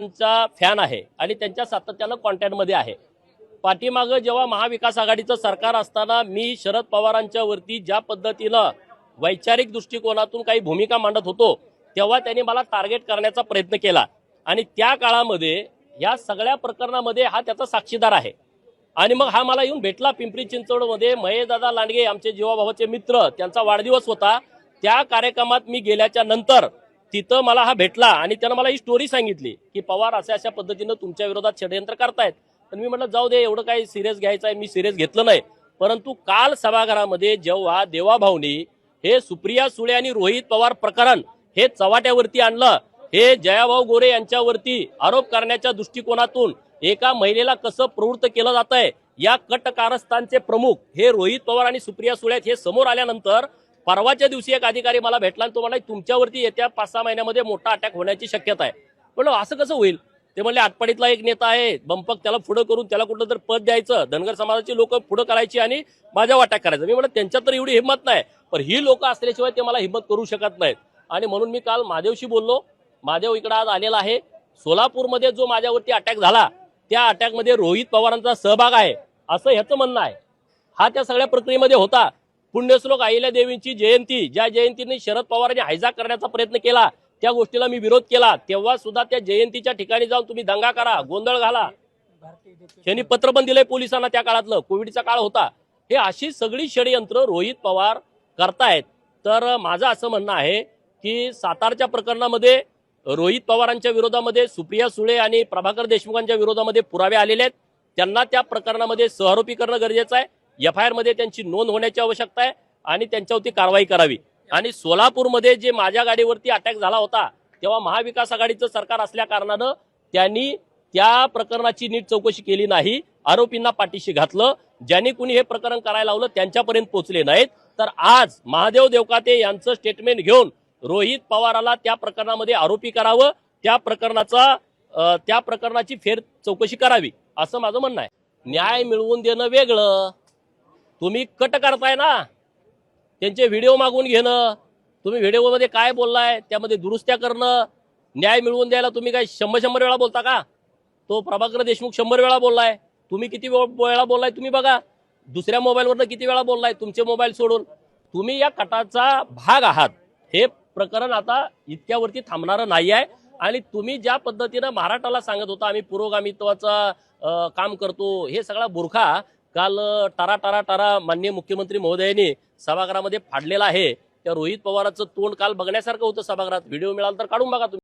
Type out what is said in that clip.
त्यांचा फॅन आहे आणि त्यांच्या सातत्यानं कॉन्टॅक्टमध्ये आहे. पाठीमागं जेव्हा महाविकास आघाडीचं सरकार असताना मी शरद पवारांच्या वरती ज्या पद्धतीनं वैचारिक दृष्टिकोनातून काही भूमिका मांडत होतो तेव्हा त्यांनी मला टार्गेट करण्याचा प्रयत्न केला. आणि त्या काळामध्ये या सगळ्या प्रकरणामध्ये हा त्याचा साक्षीदार आहे. आणि मग हा मला येऊन भेटला पिंपरी चिंचवडमध्ये. महेशदादा लांडगे आमचे जीवाभावाचे मित्र त्यांचा वाढदिवस होता. त्या कार्यक्रमात मी गेल्याच्यानंतर तिथं मला हा भेटला आणि त्यानं मला ही स्टोरी सांगितली की पवार अशा अशा पद्धतीनं तुमच्या विरोधात षडयंत्र करतायत. पण मी म्हटलं जाऊ दे एवढं काही सिरियस घ्यायचं आहे मी सिरियस घेतलं नाही. परंतु काल सभागृहामध्ये जेव्हा देवाभाऊनी हे सुप्रिया सुळे आणि रोहित पवार प्रकरण हे चव्हाट्यावरती आणलं हे जयाभाऊ गोरे यांच्यावरती आरोप करण्याच्या दृष्टिकोनातून एका महिलेला कसं प्रवृत्त केलं जात आहे या कट कारस्थानचे प्रमुख हे रोहित पवार आणि सुप्रिया सुळे हे समोर आल्यानंतर परवाच्या दिवशी एक अधिकारी मला भेटला आणि तो मला तुमच्यावरती येत्या पाच सहा महिन्यामध्ये मोठा अटॅक होण्याची शक्यता आहे. म्हणलं असं कसं होईल? ते म्हणले आटपाडीतला एक नेता आहे बंपक त्याला पुढं करून त्याला कुठलं तर पद द्यायचं धनगर समाजाची लोक पुढं करायची आणि माझ्यावर अटॅक करायचं. मी म्हणलं त्यांच्यात तर एवढी हिंमत नाही पण ही लोक असल्याशिवाय ते मला हिंमत करू शकत नाहीत. आणि म्हणून मी काल महादेवशी बोललो. महादेव इकडे आज आलेला आहे. सोलापूरमध्ये जो माझ्यावरती अटॅक झाला त्या अटॅकमध्ये रोहित पवारांचा सहभाग आहे असं ह्याचं म्हणणं आहे. हा त्या सगळ्या प्रक्रियेमध्ये होता. पुण्यश्लोक अहिल्या देवींची जयंती ज्या जयंतीने शरद पवारांनी हायजा करण्याचा प्रयत्न केला त्या गोष्टीला मी विरोध केला. तेव्हा सुद्धा त्या जयंतीच्या ठिकाणी जाऊन तुम्ही दंगा करा गोंधळ घाला. त्यांनी पत्र पण दिलंय पोलिसांना त्या काळातलं कोविडचा काळ होता. हे अशी सगळी षडयंत्र रोहित पवार करतायत. तर माझं असं म्हणणं आहे की सातारच्या प्रकरणामध्ये रोहित पवारांच्या विरोधामध्ये सुप्रिया सुळे आणि प्रभाकर देशमुखांच्या विरोधामध्ये पुरावे आलेले आहेत. त्यांना त्या प्रकरणामध्ये सहआरोपी करणं गरजेचं आहे. एफ आय आरमध्ये त्यांची नोंद होण्याची आवश्यकता आहे आणि त्यांच्यावरती कारवाई करावी. आणि सोलापूरमध्ये जे माझ्या गाडीवरती अटॅक झाला होता तेव्हा महाविकास आघाडीचं सरकार असल्या कारणानं त्यांनी त्या प्रकरणाची नीट चौकशी केली नाही. आरोपींना पाठीशी घातलं. ज्यांनी कुणी हे प्रकरण करायला लावलं त्यांच्यापर्यंत पोहोचले नाहीत. तर आज महादेव देवकाते यांचं स्टेटमेंट घेऊन रोहित पवाराला त्या प्रकरणामध्ये आरोपी करावं. त्या प्रकरणाचा त्या प्रकरणाची फेर चौकशी करावी असं माझं म्हणणं आहे. न्याय मिळवून देणं वेगळं. तुम्ही कट करताय ना. त्यांचे व्हिडिओ मागून घेणं तुम्ही व्हिडिओमध्ये काय बोललाय त्यामध्ये दुरुस्त्या करणं न्याय मिळवून द्यायला तुम्ही काय शंभर शंभर वेळा बोलता का? तो प्रभाकर देशमुख शंभर वेळा बोललाय. तुम्ही किती वेळ- वेळा बोललाय तुम्ही बघा. दुसऱ्या मोबाईलवरनं किती वेळा बोललाय तुमचे मोबाईल सोडून. तुम्ही या कटाचा भाग आहात. हे प्रकरण आता इतक्यावरती थांबणारं नाही आहे आणि तुम्ही ज्या पद्धतीनं महाराष्ट्राला सांगत होता आम्ही पुरोगामित्वाचं काम करतो हे सगळा बुरखा काल टारा टारा टारा माननीय मुख्यमंत्री महोदयांनी सभागृहामध्ये फाडलेला आहे. त्या रोहित पवाराचं तोंड काल बघण्यासारखं होतं सभागृहात. व्हिडिओ मिळाला तर काढून बघा तुम्ही.